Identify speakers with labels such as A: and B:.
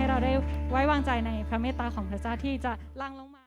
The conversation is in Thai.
A: ให้เราได้ไว้วางใจในพระเมตตาของพระเจ้าที่จะล่างลงมา